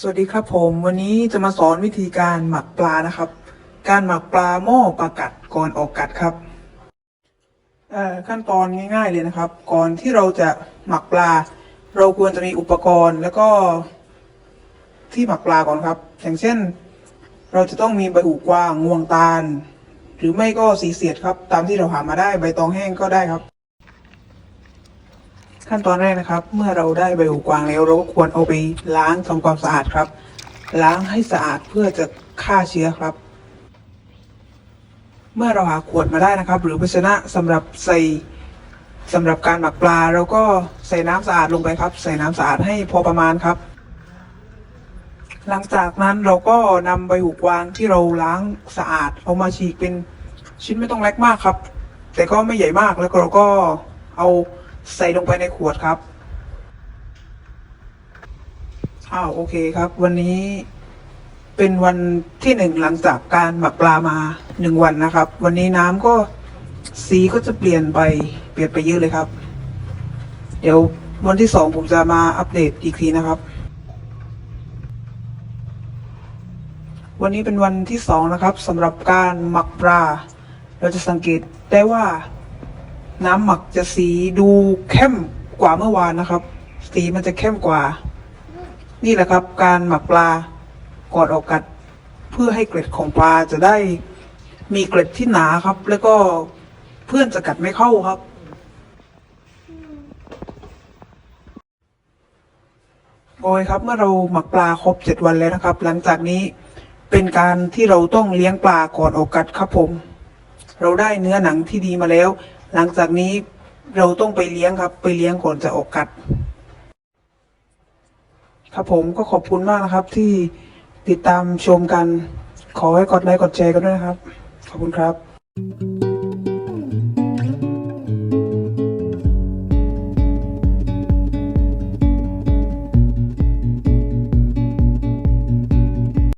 สวัสดีครับผมวันนี้จะมาสอนวิธีการหมักปลานะครับ การหมักปลาหม้อปลากัดก่อนออกกัดครับขั้นตอนง่ายๆเลยนะครับ ก่อนที่เราจะหมักปลา เราควรจะมีอุปกรณ์แล้วก็ ที่หมักปลาก่อนครับ อย่างเช่น เราจะต้องมีใบหูกวางงวงตาล หรือไม่ก็สีเสียดครับ ตามที่เราหามาได้ใบตองแห้งก็ได้ครับ ขั้นตอนแรกนะครับ เมื่อเราได้ใบหูกวางแล้ว เราก็ควรเอาไปล้างทำความสะอาดครับ ล้างให้สะอาดเพื่อจะฆ่าเชื้อครับ เมื่อเราหาขวดมาได้นะครับ หรือภาชนะสำหรับใส่สำหรับการหมักปลาเราก็ใส่น้ำสะอาดลงไปครับ ใส่น้ำสะอาดให้พอประมาณครับ หลังจากนั้นเราก็นำใบหูกวางที่เราล้างสะอาดเอามาฉีกเป็นชิ้นไม่ต้องเล็กมากครับ แต่ก็ไม่ใหญ่มากแล้วเราก็เอา ใส่ลงไปในขวดครับ อ้าวโอเคครับ วันนี้เป็นวันที่หนึ่งหลังจากการหมักปลามาหนึ่งวันนะครับ วันนี้น้ำก็สีก็จะเปลี่ยนไปเปลี่ยนไปเยอะเลยครับ เดี๋ยววันที่สองผมจะมาอัปเดตอีกทีนะครับ วันนี้เป็นวันที่สองนะครับสำหรับการหมักปลา เราจะสังเกตได้ว่า น้ำหมักจะสีดูเข้มกว่าเมื่อวานนะครับ สีมันจะเข้มกว่า นี่แหละครับ การหมักปลาก่อนออกกัด เพื่อให้เกล็ดของปลาจะได้มีเกล็ดที่หนาครับ แล้วก็เพื่อนจะกัดไม่เข้าครับ โอเคครับเมื่อเราหมักปลาครบเจ็ดวันแล้วนะครับ หลังจากนี้เป็นการที่เราต้องเลี้ยงปลาก่อนออกกัดครับผม เราได้เนื้อหนังที่ดีมาแล้ว หลังจากนี้เราต้องไปเลี้ยงครับ ไปเลี้ยงก่อนจะออกกัด ครับผมก็ขอบคุณมากนะครับ ที่ติดตามชมกัน ขอให้กดไลค์กดแชร์กันด้วยนะครับ ขอบคุณครับ